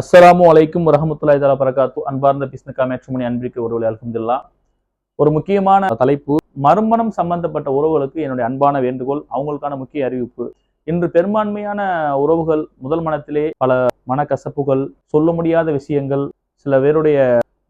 அஸ்ஸலாமு அலைக்கும் வரஹமத்துல்லாஹி தலா பரகாத்து அன்பார்ந்த பிஸ்னக்கா மேட்சுமணி அன்பிற்கு ஒருவழி அல்ஹம்துலில்லாஹ். ஒரு முக்கியமான தலைப்பு மறுமணம் சம்பந்தப்பட்ட உறவுகளுக்கு என்னுடைய அன்பான வேண்டுகோள் அவங்களுக்கான முக்கிய அறிவிப்பு. இன்று பெரும்பான்மையான உறவுகள் முதல் மனத்திலே பல மனக்கசப்புகள் சொல்ல முடியாத விஷயங்கள் சில பேருடைய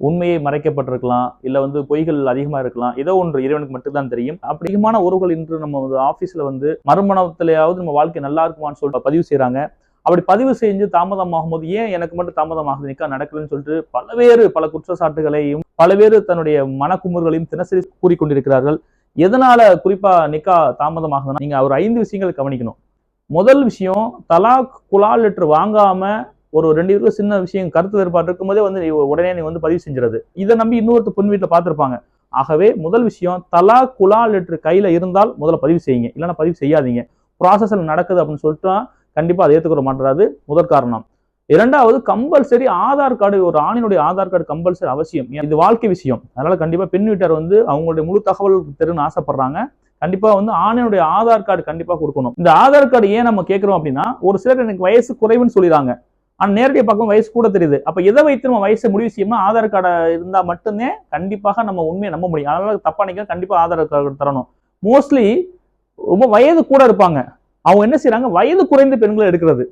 உண்மையை மறைக்கப்பட்டிருக்கலாம் இல்லை வந்து பொய்கள் அதிகமாக இருக்கலாம் ஏதோ ஒன்று இறைவனுக்கு மட்டும்தான் தெரியும். அப்படி அதிகமான உறவுகள் இன்று நம்ம வந்து ஆஃபீஸில் வந்து மறுமணத்திலேயாவது நம்ம வாழ்க்கை நல்லா இருக்குமான்னு சொல்லிட்டு பதிவு செய்கிறாங்க அப்படி பதிவு செஞ்சு தாமதமாகும் போது ஏன் எனக்கு மட்டும் தாமதமாகுது? நிக்கா நடக்கலன்னு சொல்லிட்டு பலவேறு பல குற்றச்சாட்டுகளையும் பலவேறு தன்னுடைய மனக்குமுறுகளையும் தினசரி கூறிக்கொண்டிருக்கிறார்கள். எதனால குறிப்பா நிக்கா தாமதமாகுதுன்னா நீங்க ஒரு ஐந்து விஷயங்கள் கவனிக்கணும். முதல் விஷயம் தலாக் குலால் லெட்டர் வாங்காம ஒரு ரெண்டு பேருக்கும் சின்ன விஷயம் கருத்து வேறுபாடு இருக்கும்போதே வந்து நீ உடனே நீ வந்து பதிவு செஞ்சிருது இதை நம்பி இன்னொருத்தர் பொண்ணு வீட்டில் பார்த்துருப்பாங்க. ஆகவே முதல் விஷயம் தலா குலா லெட்ரு கையில இருந்தால் முதல்ல பதிவு செய்யுங்க. இல்லைன்னா பதிவு செய்யாதீங்க. ப்ராசஸில் நடக்குது அப்படின்னு சொல்லிட்டு கண்டிப்பாக அதை ஏற்றுக்கிற மாட்டுறாது முதல் காரணம். இரண்டாவது கம்பல்சரி ஆதார் கார்டு ஒரு ஆணினுடைய ஆதார் கார்டு கம்பல்சரி அவசியம். ஏன்? இது வாழ்க்கை விஷயம். அதனால கண்டிப்பாக பெண் வீட்டார் வந்து அவங்களுடைய முழு தகவல் தெருன்னு ஆசைப்படுறாங்க. கண்டிப்பா வந்து ஆணினுடைய ஆதார் கார்டு கண்டிப்பா கொடுக்கணும். இந்த ஆதார் கார்டு ஏன் நம்ம கேட்கிறோம் அப்படின்னா ஒரு சிலர் எனக்கு வயசு குறைவுன்னு சொல்லிடுறாங்க. ஆனா நேரடியாக பார்க்கும் வயசு கூட தெரியுது. அப்ப எதை வைத்து நம்ம வயசை முடிவு செய்யணும்னா ஆதார் கார்டை இருந்தா மட்டுமே கண்டிப்பாக நம்ம உண்மையை நம்ப முடியும். அதனால தப்பா நினைக்க கண்டிப்பா ஆதார் கார்டு தரணும். மோஸ்ட்லி ரொம்ப வயது கூட இருப்பாங்க. அவங்க என்ன செய்கிறாங்க வயது குறைந்த பெண்களை எடுக்கிறது.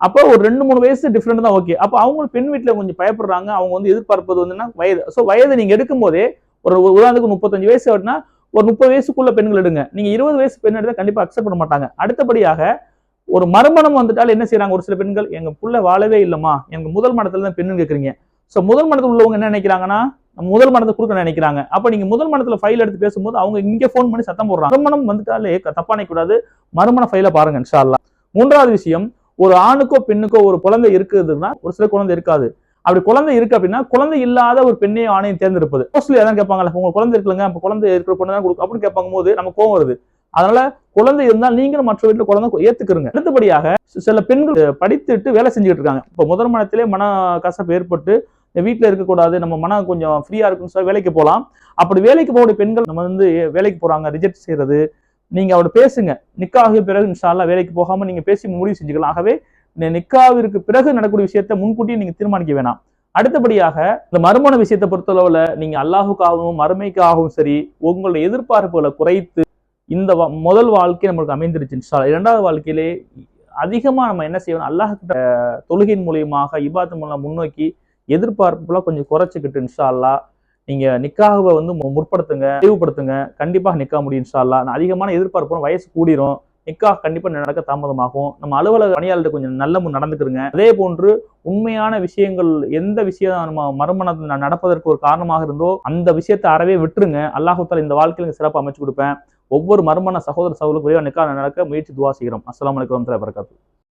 அப்போ ஒரு ரெண்டு மூணு வயசு டிஃப்ரெண்ட் தான் ஓகே அப்போ அவங்க பெண் வீட்டில் கொஞ்சம் பயப்படுறாங்க. அவங்க வந்து எதிர்பார்ப்பது வந்துன்னா வயது. ஸோ வயது நீங்கள் எடுக்கும்போதே ஒரு உதாரணத்துக்கு முப்பத்தஞ்சு வயசு அப்படின்னா ஒரு முப்பது வயசுக்குள்ள பெண்கள் எடுங்க. நீங்கள் இருபது வயசு பெண் எடுத்தால் கண்டிப்பாக அக்செப்ட் பண்ண மாட்டாங்க. அடுத்தபடியாக ஒரு மறுமணம் வந்துட்டால் என்ன செய்கிறாங்க ஒரு சில பெண்கள் எங்கள் புள்ள வாழவே இல்லைம்மா. எங்கள் முதல் மனத்துல தான் பெண்ணுன்னு கேட்குறீங்க ஸோ முதல் மனத்தில் உள்ளவங்க என்ன நினைக்கிறாங்கன்னா முதல் மனத்தை கொடுக்க நினைக்கிறாங்க. அப்ப நீங்க முதல் மனத்துல ஃபைல் எடுத்து பேசும்போது அவங்க இங்க ஃபோன் பண்ணி சத்தம் போடுறாங்க. மறுமணம் வந்துட்டாலே தப்பானே தப்பா நினைக்கக்கூடாது. மறுமண ஃபைலை பாருங்க இன்ஷால்லா மூன்றாவது விஷயம் ஒரு ஆணுக்கோ பெண்ணுக்கோ ஒரு குழந்தை இருக்குதுன்னா ஒரு சில குழந்தை இருக்காது. அப்படி குழந்தை இருக்கு அப்படின்னா குழந்தை இல்லாத ஒரு பெண்ணையும் ஆணையும் தேர்ந்தெடுப்பது. மோஸ்ட்லி அதான் கேட்பாங்கல்ல உங்க குழந்தை இருக்குல்லங்க அப்ப குழந்தை இருக்கிற பொண்ணு தான் கொடுக்கும் அப்படின்னு கேட்பாங்க போது நம்ம கோவம் வருது. அதனால குழந்தை இருந்தால் நீங்களும் மற்ற வீட்டில் குழந்தை ஏத்துக்கிறங்க அடுத்தபடியாக சில பெண்கள் படித்துட்டு வேலை செஞ்சுக்கிட்டு இருக்காங்க. இப்போ முதல் மனத்திலே மன கசப்பு ஏற்பட்டு வீட்டில் இருக்கக்கூடாது நம்ம மனம் கொஞ்சம் ஃப்ரீயாக இருக்குன்னு சொல்லி வேலைக்கு போகலாம் அப்படி வேலைக்கு போகக்கூடிய பெண்கள் நம்ம வந்து வேலைக்கு போகிறாங்க ரிஜெக்ட் செய்கிறது நீங்கள் அவட பேசுங்க. நிக்காகிய பிறகு இன்ஷால்லா வேலைக்கு போகாமல் நீங்கள் பேசி முடிவு செஞ்சுக்கலாம். ஆகவே நிக்காவிற்கு பிறகு நடக்கக்கூடிய விஷயத்தை முன்கூட்டியே நீங்கள் தீர்மானிக்க வேணாம். அடுத்தபடியாக இந்த மறுமண விஷயத்தை பொறுத்தளவில் நீங்கள் அல்லாஹுக்காகவும் மறுமைக்காகவும் சரி உங்களுடைய எதிர்பார்ப்புகளை குறைத்து இந்த வா- முதல் வாழ்க்கை நம்மளுக்கு அமைந்துருச்சு இன்ஷா இரண்டாவது வாழ்க்கையிலே அதிகமாக நம்ம என்ன செய்யணும்? அல்லாஹ் கிட்ட தொழுகையின் மூலியமாக இபாத்து மூலம் முன்னோக்கி எதிர்பார்ப்புலாம் கொஞ்சம் குறைச்சிக்கிட்டு இன்ஷால்லா நீங்கள் நீங்க வந்து மு- முற்படுத்துங்க தெளிவுபடுத்துங்க. கண்டிப்பாக நிக்கா முடியும் இன்ஷால்லா நான் அதிகமான எதிர்பார்ப்பு வயசு கூடிரும். நிக்கா கண்டிப்பா நடக்க தாமதமாகும். நம்ம அலுவலக பணியாளர்கள் கொஞ்சம் நல்ல முன் நடந்துக்கிறங்க அதே போன்று உண்மையான விஷயங்கள் எந்த விஷயம் நம்ம மறுமணம் நடப்பதற்கு ஒரு காரணமாக இருந்தோ அந்த விஷயத்தை அறவே விட்டுருங்க. அல்லாஹுத்தால் இந்த வாழ்க்கையில் சிறப்பாக அமைச்சு கொடுப்பேன். ஒவ்வொரு மறுமண சகோதர சகோதர நிக்கா நடக்க முயற்சி துவா செய்கிறோம். அஸ்ஸலாமு அலைக்கும் வரகாத்து